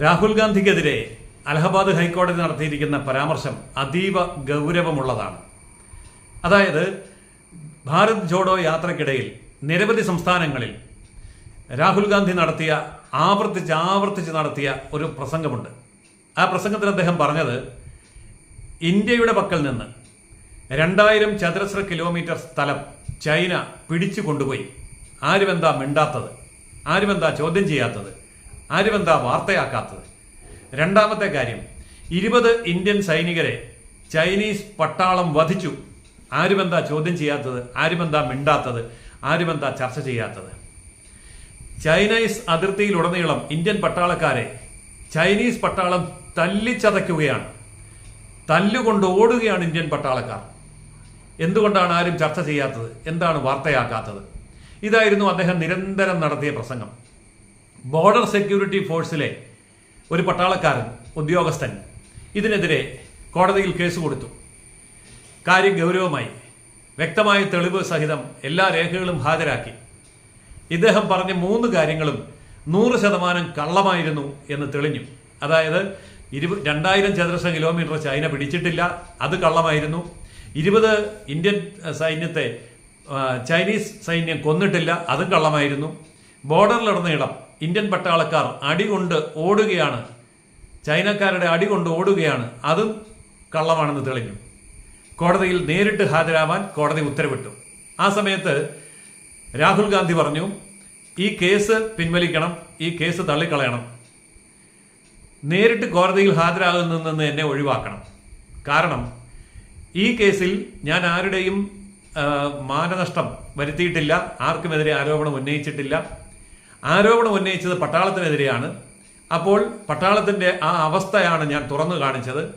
രാഹുൽ ഗാന്ധിക്കെതിരെ അലഹബാദ് ഹൈക്കോടതി നടത്തിയിരിക്കുന്ന പരാമർശം അതീവ ഗൗരവമുള്ളതാണ്. അതായത് ഭാരത് ജോഡോ യാത്രക്കിടയിൽ നിരവധി സംസ്ഥാനങ്ങളിൽ രാഹുൽ ഗാന്ധി നടത്തിയ ആവർത്തിച്ച് ആവർത്തിച്ച് നടത്തിയ ഒരു പ്രസംഗമുണ്ട്. ആ പ്രസംഗത്തിൽ അദ്ദേഹം പറഞ്ഞത് ഇന്ത്യയുടെ പക്കൽ നിന്ന് രണ്ടായിരം ചതുരശ്ര കിലോമീറ്റർ സ്ഥലം ചൈന പിടിച്ചു കൊണ്ടുപോയി. ആരുമെന്താ മിണ്ടാത്തത്? ആരുമെന്താ ചോദ്യം ചെയ്യാത്തത്? ആരുമെന്താ വാർത്തയാക്കാത്തത്? രണ്ടാമത്തെ കാര്യം ഇരുപത് ഇന്ത്യൻ സൈനികരെ ചൈനീസ് പട്ടാളം വധിച്ചു. ആരുമെന്താ ചോദ്യം ചെയ്യാത്തത്? ആരുമെന്താ മിണ്ടാത്തത്? ആരുമെന്താ ചർച്ച ചെയ്യാത്തത്? ചൈനീസ് അതിർത്തിയിലുടനീളം ഇന്ത്യൻ പട്ടാളക്കാരെ ചൈനീസ് പട്ടാളം തല്ലിച്ചതയ്ക്കുകയാണ്. തല്ലുകൊണ്ട് ഓടുകയാണ് ഇന്ത്യൻ പട്ടാളക്കാർ. എന്തുകൊണ്ടാണ് ആരും ചർച്ച ചെയ്യാത്തത്? എന്താണ് വാർത്തയാക്കാത്തത്? ഇതായിരുന്നു അദ്ദേഹം നിരന്തരം നടത്തിയ പ്രസംഗം. ബോർഡർ സെക്യൂരിറ്റി ഫോഴ്സിലെ ഒരു പട്ടാളക്കാരൻ ഉദ്യോഗസ്ഥൻ ഇതിനെതിരെ കോടതിയിൽ കേസ് കൊടുത്തു. കാര്യം ഗൗരവമായി വ്യക്തമായ തെളിവ് സഹിതം എല്ലാ രേഖകളും ഹാജരാക്കി. ഇദ്ദേഹം പറഞ്ഞ മൂന്ന് കാര്യങ്ങളും നൂറ് ശതമാനം കള്ളമായിരുന്നു എന്ന് തെളിഞ്ഞു. അതായത് ഇരുപ രണ്ടായിരം ചതുരശ്ര കിലോമീറ്റർ ചൈന പിടിച്ചിട്ടില്ല അത് കള്ളമായിരുന്നു. ഇരുപത് ഇന്ത്യൻ സൈന്യത്തെ ചൈനീസ് സൈന്യം കൊന്നിട്ടില്ല അതും കള്ളമായിരുന്നു. ബോർഡറിലുടനീളം ഇന്ത്യൻ പട്ടാളക്കാർ അടികൊണ്ട് ഓടുകയാണ്. ചൈനക്കാരുടെ അടികൊണ്ട് ഓടുകയാണ്. അതും കള്ളമാണെന്ന് തെളിഞ്ഞു. കോടതിയിൽ നേരിട്ട് ഹാജരാവാൻ കോടതി ഉത്തരവിട്ടു. ആ സമയത്ത് രാഹുൽ ഗാന്ധി പറഞ്ഞു ഈ കേസ് പിൻവലിക്കണം ഈ കേസ് തള്ളിക്കളയണം. നേരിട്ട് കോടതിയിൽ ഹാജരാകുന്നതിൽ നിന്ന് എന്നെ ഒഴിവാക്കണം. കാരണം ഈ കേസിൽ ഞാൻ ആരുടെയും മാനനഷ്ടം വരുത്തിയിട്ടില്ല. ആർക്കുമെതിരെ ആരോപണം ഉന്നയിച്ചിട്ടില്ല. ആരോപണം ഉന്നയിച്ചത് പട്ടാളത്തിനെതിരെയാണ്. അപ്പോൾ പട്ടാളത്തിന്റെ ആ അവസ്ഥയാണ് ഞാൻ തുറന്നു കാണിച്ചത്.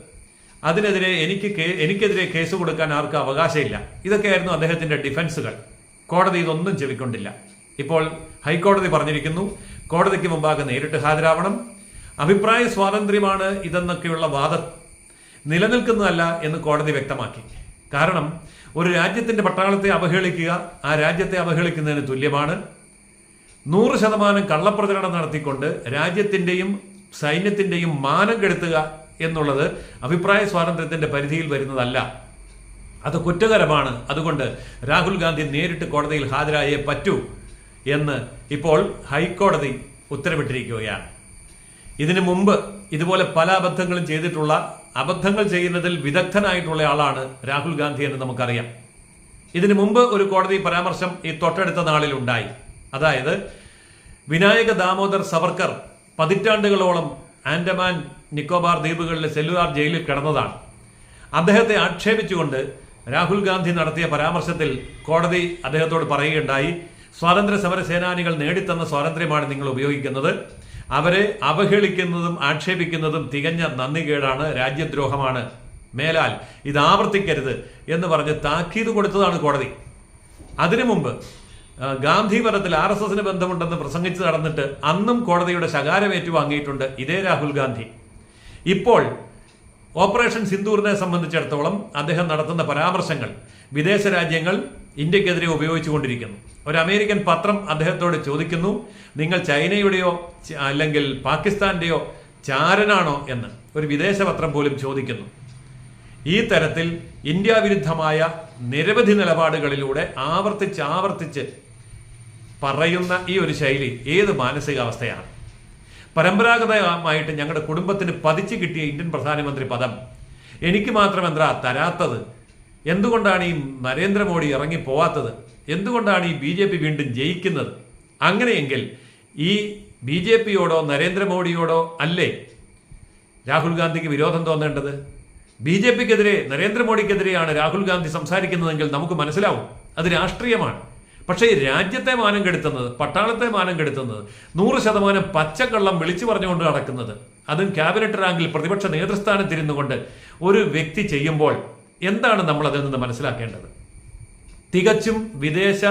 അതിനെതിരെ എനിക്ക് എനിക്കെതിരെ കേസ് കൊടുക്കാൻ ആർക്കും അവകാശമില്ല. ഇതൊക്കെയായിരുന്നു അദ്ദേഹത്തിന്റെ ഡിഫൻസുകൾ. കോടതി ഇതൊന്നും ചെവിക്കൊണ്ടില്ല. ഇപ്പോൾ ഹൈക്കോടതി പറഞ്ഞിരിക്കുന്നു കോടതിക്ക് മുമ്പാകെ നേരിട്ട് ഹാജരാവണം. അഭിപ്രായ സ്വാതന്ത്ര്യമാണ് ഇതെന്നൊക്കെയുള്ള വാദം നിലനിൽക്കുന്നതല്ല എന്ന് കോടതി വ്യക്തമാക്കി. കാരണം ഒരു രാജ്യത്തിന്റെ പട്ടാളത്തെ അവഹേളിക്കുക ആ രാജ്യത്തെ അവഹേളിക്കുന്നതിന് തുല്യമാണ്. നൂറ് ശതമാനം കള്ളപ്രചരണം നടത്തിക്കൊണ്ട് രാജ്യത്തിന്റെയും സൈന്യത്തിന്റെയും മാനം കെടുത്തുക എന്നുള്ളത് അഭിപ്രായ സ്വാതന്ത്ര്യത്തിന്റെ പരിധിയിൽ വരുന്നതല്ല. അത് കുറ്റകരമാണ്. അതുകൊണ്ട് രാഹുൽ ഗാന്ധി നേരിട്ട് കോടതിയിൽ ഹാജരായേ പറ്റൂ എന്ന് ഇപ്പോൾ ഹൈക്കോടതി ഉത്തരവിട്ടിരിക്കുകയാണ്. ഇതിനു മുമ്പ് ഇതുപോലെ പല അബദ്ധങ്ങളും ചെയ്തിട്ടുള്ള അബദ്ധങ്ങൾ ചെയ്യുന്നതിൽ വിദഗ്ധനായിട്ടുള്ള ആളാണ് രാഹുൽ ഗാന്ധി എന്ന് നമുക്കറിയാം. ഇതിനു മുമ്പ് ഒരു കോടതി പരാമർശം ഈ തൊട്ടടുത്ത നാളിൽ ഉണ്ടായി. അതായത് വിനായക ദാമോദർ സവർക്കർ പതിറ്റാണ്ടുകളോളം ആൻഡമാൻ നിക്കോബാർ ദ്വീപുകളിലെ സെല്ലുലാർ ജയിലിൽ കിടന്നതാണ്. അദ്ദേഹത്തെ ആക്ഷേപിച്ചുകൊണ്ട് രാഹുൽ ഗാന്ധി നടത്തിയ പരാമർശത്തിൽ കോടതി അദ്ദേഹത്തോട് പറയുകയുണ്ടായി സ്വാതന്ത്ര്യ സമര സേനാനികൾ നേടിത്തന്ന സ്വാതന്ത്ര്യമാണ് നിങ്ങൾ ഉപയോഗിക്കുന്നത്. അവരെ അവഹേളിക്കുന്നതും ആക്ഷേപിക്കുന്നതും തികഞ്ഞ നന്ദികേടാണ് രാജ്യദ്രോഹമാണ്. മേലാൽ ഇത് ആവർത്തിക്കരുത് എന്ന് പറഞ്ഞ് താക്കീത് കൊടുത്തതാണ് കോടതി. അതിനു മുമ്പ് ഗാന്ധി വനത്തിൽ ആർ എസ് എസിന് ബന്ധമുണ്ടെന്ന് പ്രസംഗിച്ച് നടന്നിട്ട് അന്നും കോടതിയുടെ ശകാരം ഏറ്റുവാങ്ങിയിട്ടുണ്ട് ഇതേ രാഹുൽ ഗാന്ധി. ഇപ്പോൾ ഓപ്പറേഷൻ സിന്ദൂറിനെ സംബന്ധിച്ചിടത്തോളം അദ്ദേഹം നടത്തുന്ന പരാമർശങ്ങൾ വിദേശ രാജ്യങ്ങൾ ഇന്ത്യക്കെതിരെ ഉപയോഗിച്ചുകൊണ്ടിരിക്കുന്നു. ഒരു അമേരിക്കൻ പത്രം അദ്ദേഹത്തോട് ചോദിക്കുന്നു നിങ്ങൾ ചൈനയുടെയോ അല്ലെങ്കിൽ പാകിസ്ഥാന്റെയോ ചാരനാണോ? എന്ന് ഒരു വിദേശ പത്രം പോലും ചോദിക്കുന്നു. ഈ തരത്തിൽ ഇന്ത്യ വിരുദ്ധമായ നിരവധി നിലപാടുകളിലൂടെ ആവർത്തിച്ച് ആവർത്തിച്ച് പറയുന്ന ഈ ഒരു ശൈലി ഏത് മാനസികാവസ്ഥയാണ്? പരമ്പരാഗതമായിട്ട് ഞങ്ങളുടെ കുടുംബത്തിന് പതിച്ചു കിട്ടിയ ഇന്ത്യൻ പ്രധാനമന്ത്രി പദം എനിക്ക് മാത്രം എന്താ തരാത്തത്? എന്തുകൊണ്ടാണ് ഈ നരേന്ദ്രമോദി ഇറങ്ങി പോവാത്തത്? എന്തുകൊണ്ടാണ് ഈ ബി ജെ പി വീണ്ടും ജയിക്കുന്നത്? അങ്ങനെയെങ്കിൽ ഈ ബി ജെ പിയോടോ നരേന്ദ്രമോദിയോടോ അല്ലേ രാഹുൽ ഗാന്ധിക്ക് വിരോധം തോന്നേണ്ടത്? ബി ജെ പിക്കെതിരെ നരേന്ദ്രമോദിക്കെതിരെയാണ് രാഹുൽ ഗാന്ധി സംസാരിക്കുന്നതെങ്കിൽ നമുക്ക് മനസ്സിലാവും. അത് രാഷ്ട്രീയമാണ്. പക്ഷേ രാജ്യത്തെ മാനം കെടുത്തുന്നത് പട്ടാളത്തെ മാനം കെടുത്തുന്നത് നൂറ് ശതമാനം പച്ചക്കള്ളം വിളിച്ചു പറഞ്ഞുകൊണ്ട് നടക്കുന്നത് അതും ക്യാബിനറ്റ് റാങ്കിൽ പ്രതിപക്ഷ നേതൃസ്ഥാനത്തിരുന്നു കൊണ്ട് ഒരു വ്യക്തി ചെയ്യുമ്പോൾ എന്താണ് നമ്മൾ അതിൽ നിന്ന് മനസ്സിലാക്കേണ്ടത്? തികച്ചും വിദേശ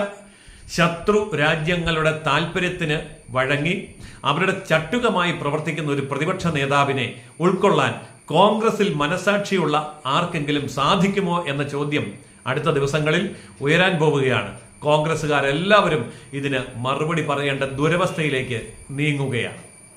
ശത്രു രാജ്യങ്ങളുടെ താല്പര്യത്തിന് വഴങ്ങി അവരുടെ ചട്ടുകമായി പ്രവർത്തിക്കുന്ന ഒരു പ്രതിപക്ഷ നേതാവിനെ ഉൾക്കൊള്ളാൻ കോൺഗ്രസിൽ മനസാക്ഷിയുള്ള ആർക്കെങ്കിലും സാധിക്കുമോ എന്ന ചോദ്യം അടുത്ത ദിവസങ്ങളിൽ ഉയരാൻ പോവുകയാണ്. കോൺഗ്രസ്സുകാരെല്ലാവരും ഇതിന് മറുപടി പറയേണ്ട ദുരവസ്ഥയിലേക്ക് നീങ്ങുകയാണ്.